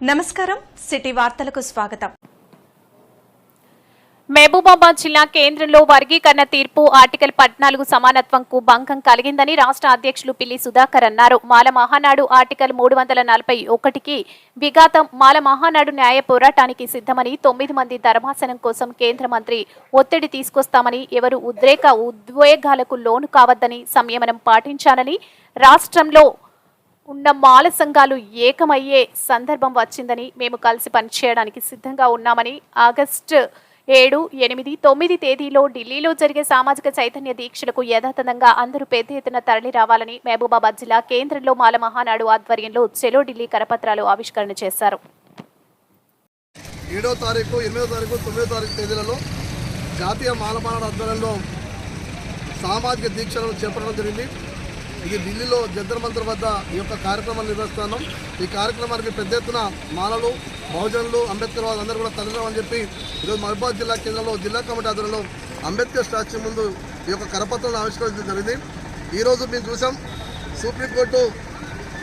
నమస్కారం. సిటీ వార్తలకు స్వాగతం. మహబూబాబాద్ జిల్లా కేంద్రంలో వర్గీకరణ తీర్పు ఆర్టికల్ పద్నాలుగు సమానత్వంకు భంగం కలిగిందని రాష్ట్ర అధ్యక్షులు పిల్లి సుధాకర్ అన్నారు. మాల మహానాడు ఆర్టికల్ మూడు వందల నలభై ఒకటికి విఘాతం మాల మహానాడు న్యాయ పోరాటానికి సిద్ధమని తొమ్మిది మంది ధర్మాసనం కోసం కేంద్ర మంత్రి ఒత్తిడి తీసుకొస్తామని ఎవరు ఉద్రేక ఉద్వేగాలకు లోను కావద్దని సంయమనం పాటించాలని రాష్ట్రంలో ఉన్న మాల సంఘాలు ఏకమయ్యే సందర్భం వచ్చిందని మేము కలిసి పనిచేయడానికి సిద్ధంగా ఉన్నామని ఆగస్టు ఏడు ఎనిమిది తొమ్మిది తేదీలో ఢిల్లీలో జరిగే సామాజిక చైతన్య దీక్షలకు యథాతథంగా అందరూ పెద్ద ఎత్తున తరలి రావాలని మహబూబాబాద్ జిల్లా కేంద్రంలో మాల మహానాడు ఆధ్వర్యంలో చెలో ఢిల్లీ కరపత్రాలు ఆవిష్కరణ చేశారు. ఏడో తారీఖు ఎనిమిదో తారీఖు తొమ్మిదో తారీఖు తేదీలలో జాతీయ మాలమానాడు ఆధ్వర్యంలో సామాజిక దీక్షలను చేపట్టడం జరిగింది. ఇది ఢిల్లీలో జంతర్ మంతర్ వద్ద ఈ యొక్క కార్యక్రమాన్ని నిర్వహిస్తున్నాం. ఈ కార్యక్రమానికి పెద్ద ఎత్తున మాలలు బహుజనులు అంబేద్కర్ వాళ్ళు అందరూ కూడా తరలిరామని చెప్పి ఈరోజు మహబూబాద్ జిల్లా కేంద్రంలో జిల్లా కమిటీ ఆధ్వర్యంలో అంబేద్కర్ స్టాచ్యూ ముందు ఈ యొక్క కరపత్రాలను ఆవిష్కరించడం జరిగింది. ఈరోజు మేము చూసాం సుప్రీంకోర్టు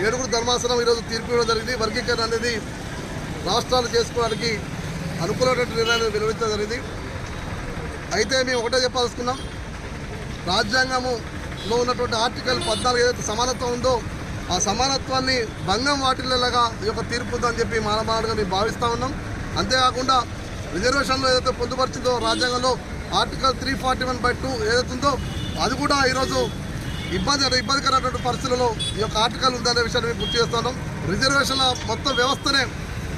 ఏడుగురు ధర్మాసనం ఈరోజు తీర్పు ఇవ్వడం జరిగింది. వర్గీకరణ అనేది రాష్ట్రాలు చేసుకోవడానికి అనుకూలమైనటువంటి నిర్ణయాన్ని వెలువరించడం జరిగింది. అయితే మేము ఒకటే చెప్పాల్సుకున్నాం రాజ్యాంగము లో ఉన్నటువంటి ఆర్టికల్ పద్నాలుగు ఏదైతే సమానత్వం ఉందో ఆ సమానత్వాన్ని భంగం వాటిల్లగా ఈ యొక్క తీర్పు ఉందని చెప్పి మానమానగా మేము భావిస్తూ ఉన్నాం. అంతేకాకుండా రిజర్వేషన్లో ఏదైతే పొందుపరిచిందో రాజ్యాంగంలో article three forty one by two ఏదైతుందో ఉందో అది కూడా ఈరోజు ఇబ్బంది ఇబ్బందికరమైనటువంటి పరిస్థితులలో ఈ యొక్క ఆర్టికల్ ఉందనే విషయాన్ని మేము గుర్తు చేస్తున్నాం రిజర్వేషన్ల మొత్తం వ్యవస్థనే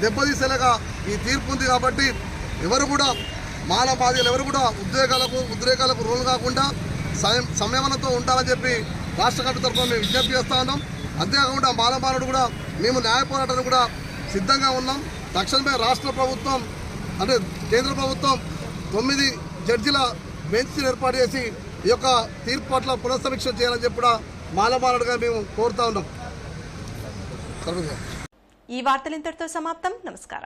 దెబ్బతీసేలాగా ఈ తీర్పు ఉంది కాబట్టి ఎవరు కూడా మాల బాధ్యులు ఎవరు కూడా ఉద్వేగాలకు ఉద్రేకాలకు రోలు కాకుండా సంయమనంతో ఉండాలని చెప్పి రాష్ట్ర కమిటీ తరఫున మేము విజ్ఞప్తి చేస్తా ఉన్నాం. అంతేకాకుండా బాలబాలుడు కూడా మేము న్యాయ పోరాటానికి కూడా సిద్ధంగా ఉన్నాం. తక్షణమే రాష్ట్ర ప్రభుత్వం అంటే కేంద్ర ప్రభుత్వం తొమ్మిది జడ్జిల బెంచ్ని ఏర్పాటు చేసి ఈ యొక్క తీర్పు పట్ల పునఃసమీక్ష చేయాలని చెప్పి కూడా మాలమానుడుగా మేము కోరుతా ఉన్నాం. ఈ వార్తలు ఇంతటితో సమాప్తం. నమస్కారం.